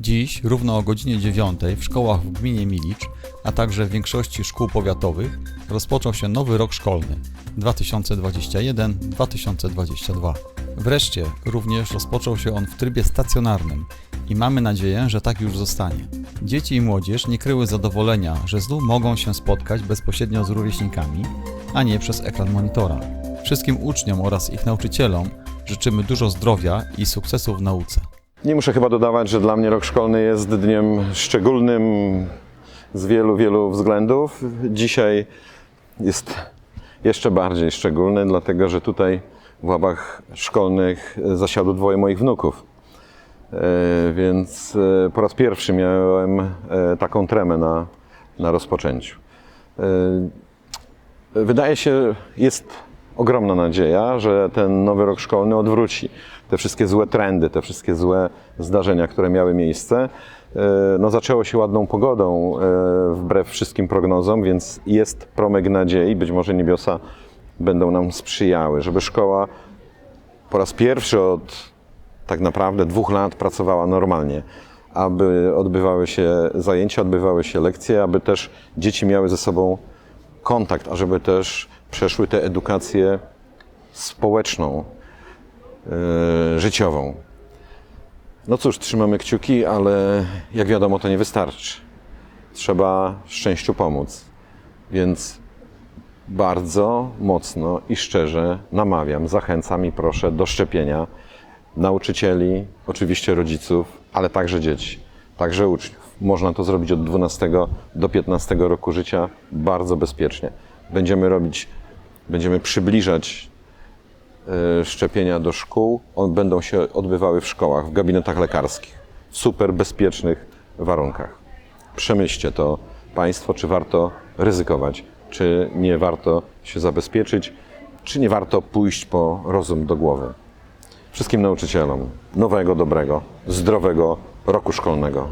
Dziś, równo o godzinie 9 w szkołach w gminie Milicz, a także w większości szkół powiatowych rozpoczął się nowy rok szkolny 2021-2022. Wreszcie również rozpoczął się on w trybie stacjonarnym i mamy nadzieję, że tak już zostanie. Dzieci i młodzież nie kryły zadowolenia, że znów mogą się spotkać bezpośrednio z rówieśnikami, a nie przez ekran monitora. Wszystkim uczniom oraz ich nauczycielom życzymy dużo zdrowia i sukcesów w nauce. Nie muszę chyba dodawać, że dla mnie rok szkolny jest dniem szczególnym z wielu, wielu względów. Dzisiaj jest jeszcze bardziej szczególny, dlatego że tutaj w ławach szkolnych zasiadło dwoje moich wnuków. E, Więc e, po raz pierwszy miałem e, taką tremę na, na rozpoczęciu. Wydaje się, jest ogromna nadzieja, że ten nowy rok szkolny odwróci te wszystkie złe trendy, te wszystkie złe zdarzenia, które miały miejsce. E, No, zaczęło się ładną pogodą, e, wbrew wszystkim prognozom, więc jest promyk nadziei. Być może niebiosa będą nam sprzyjały, żeby szkoła po raz pierwszy od tak naprawdę dwóch lat pracowała normalnie, aby odbywały się zajęcia, odbywały się lekcje, aby też dzieci miały ze sobą kontakt, a żeby też przeszły tę edukację społeczną, życiową. No cóż, trzymamy kciuki, ale jak wiadomo, to nie wystarczy. Trzeba szczęściu pomóc. Więc bardzo mocno i szczerze namawiam, zachęcam i proszę do szczepienia nauczycieli, oczywiście rodziców, ale także dzieci, także uczniów. Można to zrobić od 12 do 15 roku życia bardzo bezpiecznie. Będziemy robić, będziemy przybliżać e, szczepienia do szkół. One będą się odbywały w szkołach, w gabinetach lekarskich, w super bezpiecznych warunkach. Przemyślcie to Państwo, czy warto ryzykować, czy nie warto się zabezpieczyć, czy nie warto pójść po rozum do głowy. Wszystkim nauczycielom nowego, dobrego, zdrowego roku szkolnego.